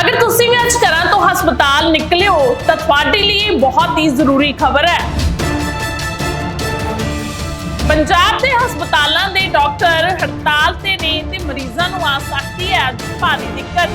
ਅਗਰ ਤੁਸੀਂ ਵੀ ਅੱਜ ਘਰਾਂ ਤੋਂ ਹਸਪਤਾਲ ਨਿਕਲੇ ਹੋ, ਤਾਂ ਤੁਹਾਡੇ ਲਈ ਇਹ ਬਹੁਤ ਹੀ ਜ਼ਰੂਰੀ ਖਬਰ ਹੈ। ਪੰਜਾਬ ਦੇ ਹਸਪਤਾਲਾਂ ਦੇ ਡਾਕਟਰ ਹੜਤਾਲ ਤੇ ਨੇ ਤੇ ਮਰੀਜ਼ਾਂ ਨੂੰ ਆ ਸਕਦੀ ਹੈ ਭਾਰੀ ਦਿੱਕਤ।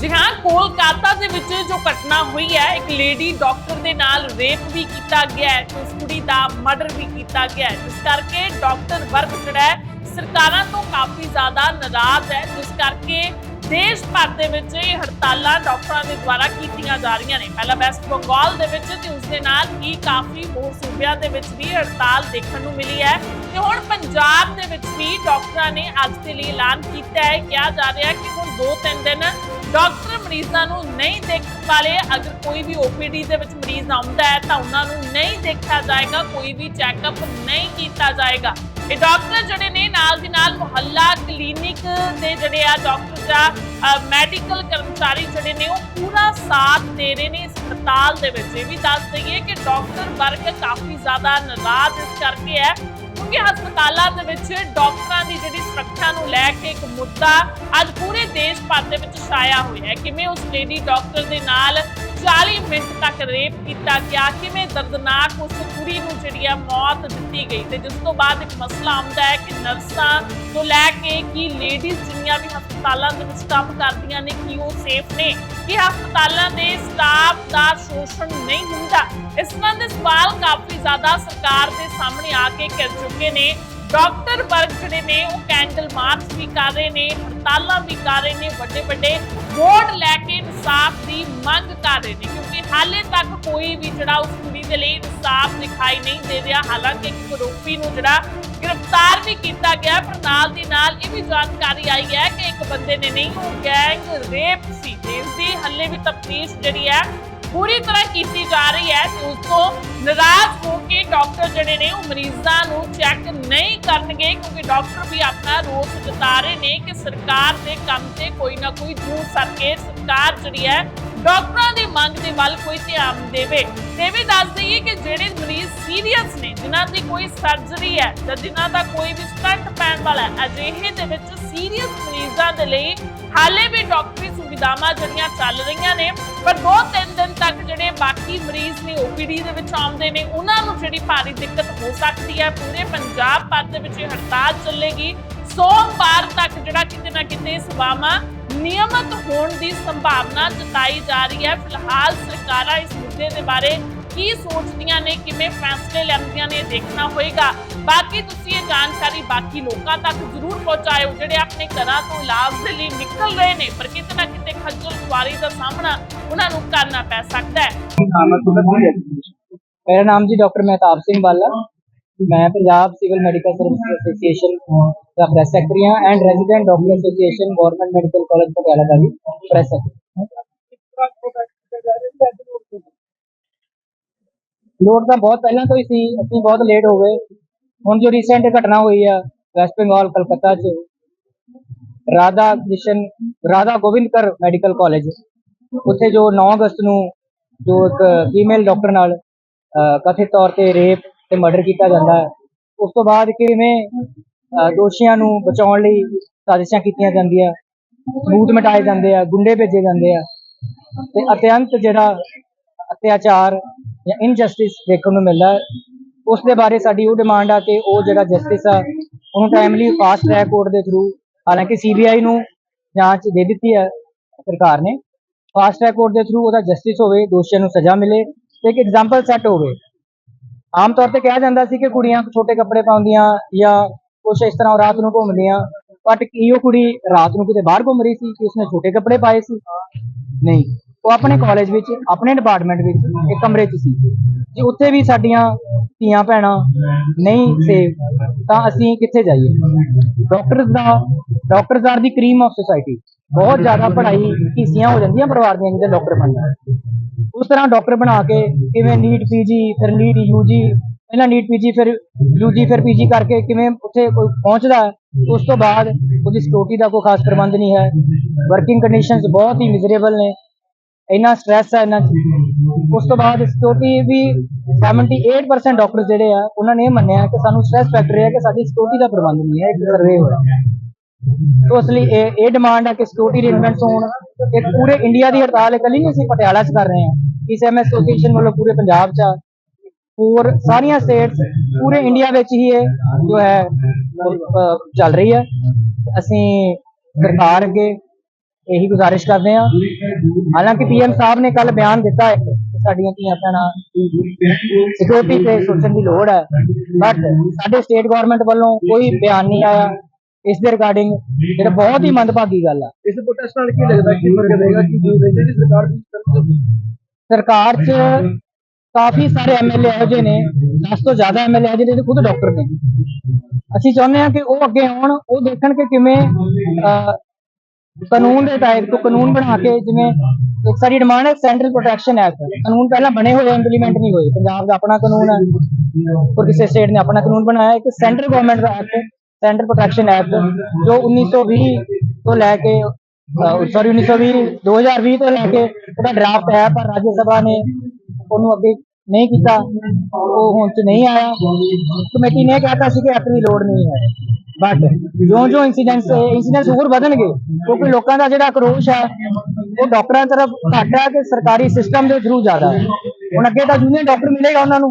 ਜੀ ਹਾਂ, ਕੋਲਕਾਤਾ ਦੇ ਵਿੱਚ ਜੋ ਘਟਨਾ ਹੋਈ ਹੈ, ਇੱਕ ਲੇਡੀ ਡਾਕਟਰ ਦੇ ਨਾਲ ਰੇਪ ਵੀ ਕੀਤਾ ਗਿਆ ਹੈ ਤੇ ਉਸ ਕੁੜੀ ਦਾ ਮਰਡਰ ਵੀ ਕੀਤਾ ਗਿਆ ਹੈ। ਜਿਸ ਕਰਕੇ ਡਾਕਟਰ ਵਰਗ ਜਿਹੜਾ ਸਰਕਾਰਾਂ ਤੋਂ ਕਾਫੀ ਜ਼ਿਆਦਾ ਨਾਰਾਜ਼ ਹੈ, ਜਿਸ ਕਰਕੇ ਦੇਸ਼ ਭਰ ਦੇ ਵਿੱਚ ਇਹ ਹੜਤਾਲਾਂ ਡਾਕਟਰਾਂ ਦੇ ਦੁਆਰਾ ਕੀਤੀਆਂ ਜਾ ਰਹੀਆਂ ਨੇ। ਪਹਿਲਾਂ ਵੈਸਟ ਬੰਗਾਲ ਦੇ ਵਿੱਚ ਤੇ ਉਸ ਦੇ ਨਾਲ ਹੀ ਕਾਫੀ ਹੋਰ ਸੂਬਿਆਂ ਦੇ ਵਿੱਚ ਵੀ ਹੜਤਾਲ ਦੇਖਣ ਨੂੰ ਮਿਲੀ ਹੈ। ਤੇ ਹੁਣ ਪੰਜਾਬ ਦੇ ਵਿੱਚ ਵੀ ਡਾਕਟਰਾਂ ਨੇ ਅੱਜ ਦੇ ਲਈ ਐਲਾਨ ਕੀਤਾ ਹੈ। ਕਿਹਾ ਜਾ ਰਿਹਾ ਕਿ ਹੁਣ 2-3 ਦਿਨ ਡਾਕਟਰ ਮਰੀਜ਼ਾਂ ਨੂੰ ਨਹੀਂ ਦੇਖ ਵਾਲੇ, ਅਗਰ ਕੋਈ ਵੀ ਓਪੀਡੀ ਦੇ ਵਿੱਚ ਮਰੀਜ਼ ਆਉਂਦਾ ਹੈ ਤਾਂ ਉਹਨਾਂ ਨੂੰ ਨਹੀਂ ਦੇਖਿਆ ਜਾਏਗਾ, ਕੋਈ ਵੀ ਚੈੱਕਅਪ ਨਹੀਂ ਕੀਤਾ ਜਾਏਗਾ। ਇਹ ਡਾਕਟਰ ਜਿਹੜੇ ਨੇ ਨਾਲ ਦੀ ਨਾਲ ਮੁਹੱਲਾ ਕਲੀਨਿਕ ਦੇ ਜਿਹੜੇ ਆ ਡਾਕਟਰ ਜਾਂ ਮੈਡੀਕਲ ਕਰਮਚਾਰੀ ਜਿਹੜੇ ਨੇ ਉਹ ਪੂਰਾ ਸਾਥ ਦੇ ਰਹੇ ਨੇ ਇਸ ਹੜਤਾਲ ਦੇ ਵਿੱਚ। ਇਹ ਵੀ ਦੱਸ ਦਈਏ ਕਿ ਡਾਕਟਰ ਵਰਗ ਕਾਫੀ ਜ਼ਿਆਦਾ ਨਾਰਾਜ਼ ਇਸ ਕਰਕੇ ਹੈ, ਕਿਉਂਕਿ ਹਸਪਤਾਲਾਂ ਦੇ ਵਿੱਚ ਡਾਕਟਰਾਂ ਦੀ ਜਿਹੜੀ ਸੁਰੱਖਿਆ ਨੂੰ ਲੈ ਕੇ ਇੱਕ ਮੁੱਦਾ ਅੱਜ ਪੂਰੇ ਦੇਸ਼ ਭਰ ਦੇ ਵਿੱਚ ਛਾਇਆ ਹੋਇਆ ਹੈ। ਕਿਵੇਂ ਉਸ ਲੇਡੀ ਡਾਕਟਰ ਦੇ ਨਾਲ 40 ਮਿੰਟ ਤੱਕ ਰੇਪ ਕੀਤਾ ਗਿਆ। ਕਿਵੇਂ ਦਰਦਨਾਕ ਉਸ ਕੁੜੀ ਨੂੰ ਜਿਹੜੀ ਆ ਮੌਤ ਦਿੱਤੀ ਗਈ ਤੇ ਜਿਸ ਤੋਂ ਬਾਅਦ ਇੱਕ ਮਸਲਾ ਆਉਂਦਾ ਹੈ ਕਿ ਨਰਸਾਂ ਤੋਂ ਲੈ ਕੇ ਕਿ ਲੇਡੀਜ਼ ਜਿੰਨੀਆਂ ਵੀ ਹਸਪਤਾਲਾਂ ਦੇ ਵਿੱਚ ਕੰਮ ਕਰਦੀਆਂ ਨੇ, ਕਿ ਉਹ ਸੇਫ ਨੇ? ਕਿ ਹਸਪਤਾਲਾਂ ਦੇ ਸਟਾਫ ਦਾ ਸ਼ੋਸ਼ਣ ਨਹੀਂ ਹੁੰਦਾ? ਇਸ ਤਰ੍ਹਾਂ ਦੇ ਸਵਾਲ ਕਾਫੀ ਜ਼ਿਆਦਾ ਸਰਕਾਰ ਦੇ ਸਾਹਮਣੇ ਆ ਕੇ ਕਰ ਚੁੱਕੇ ਨੇ। ਡਾਕਟਰ ਵਰਗ ਜਿਹੜੇ ਨੇ, ਉਹ ਕੈਂਡਲ ਮਾਰਚ ਵੀ ਕਰ ਰਹੇ ਨੇ, ਹੜਤਾਲਾਂ ਵੀ ਕਰ ਰਹੇ ਨੇ ਵੱਡੇ ਵੱਡੇ ਬੋਰਡ ਲੈ ਕੇ ਇਨਸਾਫ ਦੀ ਮੰਗ ਕਰ ਰਹੇ ਨੇ, ਕਿਉਂਕਿ ਹਾਲੇ ਤੱਕ ਕੋਈ ਵੀ ਜਿਹੜਾ ਉਸ ਕੁੜੀ ਦੇ ਲਈ ਇਨਸਾਫ ਦਿਖਾਈ ਨਹੀਂ ਦੇ ਰਿਹਾ। ਹਾਲਾਂਕਿ ਇੱਕ ਆਰੋਪੀ ਨੂੰ ਜਿਹੜਾ ਗ੍ਰਿਫਤਾਰ ਵੀ ਕੀਤਾ ਗਿਆ, ਪਰ ਨਾਲ ਦੀ ਨਾਲ ਇਹ ਵੀ ਜਾਣਕਾਰੀ ਆਈ ਹੈ ਕਿ ਇੱਕ ਬੰਦੇ ਨੇ ਨਹੀਂ, ਉਹ ਗੈਂਗ ਰੇਪ ਸੀ। ਤੇ ਇਸ ਦੀ ਹਾਲੇ ਵੀ ਤਫਤੀਸ਼ ਜਿਹੜੀ ਹੈ ਪੂਰੀ ਤਰ੍ਹਾਂ ਕੀਤੀ ਜਾ ਰਹੀ ਹੈ ਤੇ ਉਸ ਤੋਂ ਨਾਰਾਜ਼ ਹੋ ਕੇ ਡਾਕਟਰ ਜਿਹੜੇ ਨੇ ਉਹ ਮਰੀਜ਼ਾਂ ਨੂੰ ਚੈੱਕ ਨਹੀਂ ਕਰਨਗੇ ਕਿਉਂਕਿ ਡਾਕਟਰ ਵੀ ਆਪਣਾ ਰੋਸ ਜਤਾ ਰਹੇ ਨੇ ਕਿ ਸਰਕਾਰ ਦੇ ਕੰਮ ਤੇ ਕੋਈ ਨਾ ਕੋਈ ਜੂ ਸਰਕੇ ਸਰਕਾਰ ਜਿਹੜੀ ਹੈ ਡਾਕਟਰਾਂ ਦੀ ਮੰਗ ਦੇ ਵੱਲ ਕੋਈ ਧਿਆਨ ਦੇਵੇ। ਤੇ ਵੀ ਦੱਸ ਦਈਏ ਕਿ ਜਿਹੜੇ ਮਰੀਜ਼ ਸੀਰੀਅਸ ਨੇ, ਜਿਨ੍ਹਾਂ ਦੀ ਕੋਈ ਸਰਜਰੀ ਹੈ ਜਾਂ ਜਿਨ੍ਹਾਂ ਦਾ ਕੋਈ ਵੀ ਸਟੰਟ ਪੈਣ ਵਾਲਾ ਹੈ, ਅਜਿਹੇ ਦੇ ਵਿੱਚ ਸੀਰੀਅਸ ਮਰੀਜ਼ਾਂ ਦੇ ਲਈ ਹਾਲੇ ਵੀ ਡਾਕਟਰੀ ਸੁਵਿਧਾਵਾਂ ਜਿਹੜੀਆਂ ਚੱਲ ਰਹੀਆਂ ਨੇ, ਪਰ ਦੋ ਤਿੰਨ ਦਿਨ ਤੱਕ ਜਿਹੜੇ ਬਾਕੀ ਮਰੀਜ਼ ਨੇ ਓਪੀਡੀ ਦੇ ਵਿੱਚ ਆਉਂਦੇ ਨੇ, ਉਹਨਾਂ ਨੂੰ ਜਿਹੜੀ ਭਾਰੀ ਦਿੱਕਤ ਹੋ ਸਕਦੀ ਹੈ। ਪੂਰੇ ਪੰਜਾਬ ਭਰ ਦੇ ਵਿੱਚ ਹੜਤਾਲ ਚੱਲੇਗੀ। ਸੋਮਵਾਰ ਤੱਕ ਜਿਹੜਾ ਕਿਤੇ ਨਾ ਕਿਤੇ ਸੇਵਾਵਾਂ ਨਿਯਮਤ ਹੋਣ ਦੀ ਸੰਭਾਵਨਾ ਜਤਾਈ ਜਾ ਰਹੀ ਹੈ। ਫਿਲਹਾਲ ਸਰਕਾਰਾਂ ਇਸ ਮੁੱਦੇ ਦੇ ਬਾਰੇ ਕੀ ਸੋਚਦੀਆਂ ਨੇ, ਕਿਵੇਂ ਫੈਸਲੇ ਲੈਂਦੀਆਂ ਨੇ, ਦੇਖਣਾ ਹੋਏਗਾ। ਬਾਕੀ ਤੁਸੀਂ ਇਹ ਜਾਣਕਾਰੀ ਬਾਕੀ ਲੋਕਾਂ ਤੱਕ ਜ਼ਰੂਰ ਪਹੁੰਚਾਇਓ, ਜਿਹੜੇ ਆਪਣੇ ਘਰਾਂ ਤੋਂ ਇਲਾਜ ਦੇ ਲਈ ਨਿਕਲ ਰਹੇ ਨੇ, ਪਰ ਕਿਤੇ ਨਾ ਕਿਤੇ ਖੱਜਲ ਖੁਆਰੀ ਦਾ ਸਾਹਮਣਾ ਉਹਨਾਂ ਨੂੰ ਕਰਨਾ ਪੈ ਸਕਦਾ ਹੈ। ਮੇਰਾ ਨਾਮ ਜੀ ਡਾਕਟਰ ਮਹਿਤਾਬ ਸਿੰਘ ਬਾਲਾ। ਮੈਂ Punjab civil medical service association ਦਾ ਪ੍ਰੈਸ ਸੈਕਟਰੀ ਹਾਂ and resident doctor association government medical college Patiala ਦਾ ਵੀ ਪ੍ਰੈਸ ਸੈਕਟਰੀ ਲੋੜ ਤਾਂ ਬਹੁਤ ਪਹਿਲਾਂ ਤੋਂ ਹੀ ਸੀ, ਅਸੀਂ ਬਹੁਤ ਲੇਟ ਹੋ ਗਏ। ਹੁਣ ਜੋ ਰੀਸੈਂਟ ਘਟਨਾ ਹੋਈ ਆ ਵੈਸਟ ਬੰਗਾਲ ਕਲਕੱਤਾ 'ਚ, ਰਾਧਾ ਕ੍ਰਿਸ਼ਨ, ਰਾਧਾ ਗੋਬਿੰਦਕਰ ਮੈਡੀਕਲ ਕਾਲਜ ਉੱਥੇ ਜੋ 9 ਅਗਸਤ ਨੂੰ ਜੋ ਇੱਕ ਫੀਮੇਲ ਡਾਕਟਰ ਨਾਲ ਕਥਿਤ ਤੌਰ ਤੇ ਰੇਪ ਤੇ ਮਰਡਰ ਕੀਤਾ ਜਾਂਦਾ ਹੈ। ਉਸ ਤੋਂ ਬਾਅਦ ਕਿਵੇਂ ਦੋਸ਼ੀਆਂ ਨੂੰ ਬਚਾਉਣ ਲਈ ਸਾਜ਼ਿਸ਼ਾਂ ਕੀਤੀਆਂ ਜਾਂਦੀਆਂ ਸਬੂਤ ਮਿਟਾਏ ਜਾਂਦੇ ਆ, ਗੁੰਡੇ ਭੇਜੇ ਜਾਂਦੇ ਆ। ਤੇ ਅਤਿਅੰਤ ਜਿਹੜਾ ਅਤਿਆਚਾਰ ਜਾਂ ਇਨਜਸਟਿਸ ਦੇਖਣ ਨੂੰ ਮਿਲਦਾ ਹੈ, ਉਸ ਦੇ ਬਾਰੇ ਸਾਡੀ ਉਹ ਡਿਮਾਂਡ ਆ ਕਿ ਉਹ ਜਿਹੜਾ ਜਸਟਿਸ ਆ, ਉਹਨੂੰ ਟਾਈਮਲੀ ਫਾਸਟ ਟਰੈਕ ਕੋਰਟ ਦੇ ਥਰੂ ਹਾਲਾਂਕਿ ਸੀਬੀਆਈ ਨੂੰ ਜਾਂਚ ਦੇ ਦਿੱਤੀ ਹੈ ਸਰਕਾਰ ਨੇ। ਫਾਸਟ ਟਰੈਕ ਕੋਰਟ ਦੇ ਥਰੂ ਉਹਦਾ ਜਸਟਿਸ ਹੋਵੇ, ਦੋਸ਼ੀਆਂ ਨੂੰ ਸਜ਼ਾ ਮਿਲੇ, ਤੇ ਇੱਕ ਐਗਜ਼ਾਮਪਲ ਸੈੱਟ ਹੋਵੇ। ਆਮ ਤੌਰ ਤੇ ਕਿਹਾ ਜਾਂਦਾ ਸੀ ਕਿ ਕੁੜੀਆਂ ਛੋਟੇ ਕੱਪੜੇ ਪਾਉਂਦੀਆਂ ਜਾਂ ਕੁਛ ਇਸ ਤਰ੍ਹਾਂ ਰਾਤ ਨੂੰ ਘੁੰਮਦੀਆਂ ਬਟ ਕੀ ਉਹ ਕੁੜੀ ਰਾਤ ਨੂੰ ਕਿਤੇ ਬਾਹਰ ਘੁੰਮ ਰਹੀ ਸੀ ਕਿ ਉਸਨੇ ਛੋਟੇ ਕੱਪੜੇ ਪਾਏ ਸੀ? ਨਹੀਂ। ਉਹ ਆਪਣੇ ਕਾਲਜ ਵਿੱਚ, ਆਪਣੇ ਡਿਪਾਰਟਮੈਂਟ ਵਿੱਚ ਇੱਕ ਕਮਰੇ 'ਚ ਸੀ। ਜੇ ਉੱਥੇ ਵੀ ਸਾਡੀਆਂ ਧੀਆਂ ਭੈਣਾਂ ਨਹੀਂ ਸੇਵ ਤਾਂ ਅਸੀਂ ਕਿੱਥੇ ਜਾਈਏ? Doctors the doctors are the cream of society ਬਹੁਤ ਜ਼ਿਆਦਾ ਪੜ੍ਹਾਈ ਹਿੱਸੀਆਂ ਹੋ ਜਾਂਦੀਆਂ ਪਰਿਵਾਰ ਦੀਆਂ ਜਿਹਦੇ ਡਾਕਟਰ ਬਣਨਾ। ਉਸ ਤਰ੍ਹਾਂ ਡਾਕਟਰ ਬਣਾ ਕੇ ਕਿਵੇਂ ਨੀਟ ਪੀਜੀ, ਫਿਰ ਨੀਟ ਯੂਜੀ, ਪਹਿਲਾਂ ਨੀਟ ਪੀਜੀ, ਫਿਰ ਯੂਜੀ, ਫਿਰ ਪੀਜੀ ਕਰਕੇ ਕਿਵੇਂ ਉੱਥੇ ਕੋਈ ਪਹੁੰਚਦਾ ਉਸ ਤੋਂ ਬਾਅਦ ਉਹਦੀ ਸਿਕਿਉਰਿਟੀ ਦਾ ਕੋਈ ਖਾਸ ਪ੍ਰਬੰਧ ਨਹੀਂ ਹੈ। ਵਰਕਿੰਗ ਕੰਡੀਸ਼ਨਸ ਬਹੁਤ ਹੀ ਮਿਜ਼ਰੇਬਲ ਨੇ। ਇੰਨਾ ਸਟ੍ਰੈਸ ਹੈ, ਇੰਨਾ ਉਸ ਤੋਂ ਬਾਅਦ ਸਿਕਿਉਰਿਟੀ ਵੀ 78% ਡਾਕਟਰ ਜਿਹੜੇ ਆ, ਉਹਨਾਂ ਨੇ ਇਹ ਮੰਨਿਆ ਕਿ ਸਾਨੂੰ ਸਟ੍ਰੈਸ ਫੈਕਟਰ ਹੈ ਕਿ ਸਾਡੀ ਸਿਕਿਉਰਿਟੀ ਦਾ ਪ੍ਰਬੰਧ ਨਹੀਂ ਹੈ, ਇੱਕ ਸਰਵੇ ਹੋਇਆ। ਸੋ ਇਸ ਲਈ ਇਹ ਇਹ ਡਿਮਾਂਡ ਹੈ ਕਿ ਸਿਕਿਉਰਿਟੀ ਅਰੇਂਜਮੈਂਟਸ ਹੋਣ ਇਹ ਪੂਰੇ ਇੰਡੀਆ ਦੀ ਹੜਤਾਲ ਇਕੱਲੀ ਨਹੀਂ, ਅਸੀਂ ਪਟਿਆਲਾ 'ਚ ਕਰ ਰਹੇ ਹਾਂ। ਇਸ ਐਮ ਐਸੋਸੀਏਸ਼ਨ ਵੱਲੋਂ ਪੂਰੇ ਪੰਜਾਬ 'ਚ ਆ। ਹੋਰ ਸਾਰੀਆਂ ਸਟੇਟਸ ਪੂਰੇ ਇੰਡੀਆ ਵਿੱਚ ਹੀ ਇਹ ਜੋ ਹੈ ਚੱਲ ਰਹੀ ਹੈ। ਅਸੀਂ ਸਰਕਾਰ ਅੱਗੇ ਇਹੀ ਗੁਜ਼ਾਰਿਸ਼ ਕਰਦੇ ਹਾਂ। ਹਾਲਾਂਕਿ ਪੀਐਮ ਸਾਹਿਬ ਨੇ ਕੱਲ ਬਿਆਨ ਦਿੱਤਾ ਹੈ। ਸਾਡੀਆਂ ਧੀਆਂ ਭੈਣਾਂ ਸਿਕਿਉਰਿਟੀ ਤੇ ਸੋਚਣ ਦੀ ਲੋੜ ਹੈ। ਬਟ ਸਾਡੇ ਸਟੇਟ ਗਵਰਨਮੈਂਟ ਵੱਲੋਂ ਕੋਈ ਬਿਆਨ ਨਹੀਂ ਆਇਆ ਇਸ ਦੇ ਰਿਗਾਰਡਿੰਗ ਜਿਹੜਾ ਬਹੁਤ ਹੀ ਮੰਦਭਾਗੀ ਗੱਲ ਹੈ ਇਸ ਪ੍ਰੋਟੈਸਟ ਨਾਲ ਕੀ ਲੱਗਦਾ ਕਿ ਫ਼ਰਕ ਰਹੇਗਾ ਕਿ ਕਿ ਸਰਕਾਰ ਦੀ ਸਰਕਾਰ 'ਚ ਕਾਫੀ ਸਾਰੇ ਐਮਐਲਏ ਇਹੋ ਜਿਹੇ ਨੇ 10 ਤੋਂ ਜ਼ਿਆਦਾ ਐਮਐਲਏ ਇਹੋ ਜਿਹੇ ਨੇ ਖੁਦ ਡਾਕਟਰ ਨੇ। ਅਸੀਂ ਚਾਹੁੰਦੇ ਹਾਂ ਕਿ ਉਹ ਅੱਗੇ ਆਉਣ ਉਹ ਦੇਖਣ ਕਿ ਕਿਵੇਂ ਕਾਨੂੰਨ ਦੇ ਤਹਿਤ ਤੋਂ ਕਾਨੂੰਨ ਬਣਾ ਕੇ ਜਿਵੇਂ ਇੱਕ ਸਾਡੀ ਡਿਮਾਂਡ ਹੈ ਸੈਂਟਰਲ ਪ੍ਰੋਟੈਕਸ਼ਨ ਐਕਟ। ਕਾਨੂੰਨ ਪਹਿਲਾਂ ਬਣੇ ਹੋਏ, ਇੰਪਲੀਮੈਂਟ ਨਹੀਂ ਹੋਏ। ਪੰਜਾਬ ਦਾ ਆਪਣਾ ਕਾਨੂੰਨ ਹੈ। ਹੋਰ ਕਿਸੇ ਸਟੇਟ ਨੇ ਆਪਣਾ ਕਾਨੂੰਨ ਬਣਾਇਆ। ਇੱਕ ਸੈਂਟਰਲ ਗਵਰਨਮੈਂਟ ਦਾ ਐਕਟ, ਸੈਂਟਰਲ ਪ੍ਰੋਟੈਕਸ਼ਨ ਐਕਟ, ਜੋ 1920 ਤੋਂ ਲੈ ਕੇ ਸੌਰੀ 1920 2020 ਤੋਂ ਲੈ ਕੇ ਉਹਦਾ ਡਰਾਫਟ ਹੈ, ਪਰ ਰਾਜ ਸਭਾ ਨੇ ਉਹਨੂੰ ਅੱਗੇ ਨਹੀਂ ਕੀਤਾ। ਉਹ ਹੁਣ ਚ ਨਹੀਂ ਆਇਆ। ਕਮੇਟੀ ਨੇ ਕਹਿਤਾ ਸੀ ਕਿ ਐਕਟ ਦੀ ਲੋੜ ਨਹੀਂ ਹੈ। ਬਟ ਜੋ ਜੋ ਇਨਸੀਡੈਂਟਸ ਇਨਸੀਡੈਂਟਸ ਹੋਰ ਵਧਣਗੇ, ਕਿਉਂਕਿ ਲੋਕਾਂ ਦਾ ਜਿਹੜਾ ਆਕਰੋਸ਼ ਹੈ, ਉਹ ਡਾਕਟਰਾਂ ਤਰਫ ਘੱਟ ਹੈ ਕਿ ਸਰਕਾਰੀ ਸਿਸਟਮ ਦੇ ਥਰੂ ਜ਼ਿਆਦਾ ਹੈ। ਹੁਣ ਅੱਗੇ ਤਾਂ ਜੂਨੀਅਰ ਡਾਕਟਰ ਮਿਲੇਗਾ ਉਹਨਾਂ ਨੂੰ,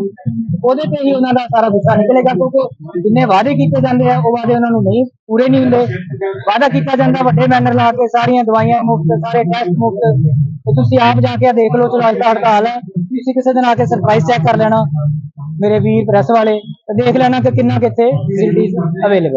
ਉਹਦੇ ਤੇ ਹੀ ਉਹਨਾਂ ਦਾ ਸਾਰਾ ਗੁੱਸਾ ਨਿਕਲੇਗਾ, ਕਿਉਂਕਿ ਜਿੰਨੇ ਵਾਅਦੇ ਕੀਤੇ ਜਾਂਦੇ ਆ, ਉਹ ਵਾਅਦੇ ਉਹਨਾਂ ਨੂੰ ਨਹੀਂ ਪੂਰੇ ਨਹੀਂ ਹੁੰਦੇ। ਵਾਅਦਾ ਕੀਤਾ ਜਾਂਦਾ ਵੱਡੇ ਬੈਨਰ ਲਾ ਕੇ, ਸਾਰੀਆਂ ਦਵਾਈਆਂ ਮੁਫਤ, ਸਾਰੇ ਟੈਸਟ ਮੁਫਤ, ਤੇ ਤੁਸੀਂ ਆਪ ਜਾ ਕੇ ਦੇਖ ਲਓ, ਚਲੋ ਅੱਜ ਤਾਂ ਹੜਤਾਲ ਹੈ, ਤੁਸੀਂ ਕਿਸੇ ਦਿਨ ਆ ਕੇ ਸਰਪ੍ਰਾਈਜ਼ ਚੈੱਕ ਕਰ ਲੈਣਾ। ਮੇਰੇ ਵੀਰ ਪ੍ਰੈਸ ਵਾਲੇ, ਤੇ ਦੇਖ ਲੈਣਾ ਕਿ ਕਿੰਨਾ ਕਿੱਥੇ ਫੈਸਿਲਿਟੀਜ਼ ਅਵੇਲੇਬਲ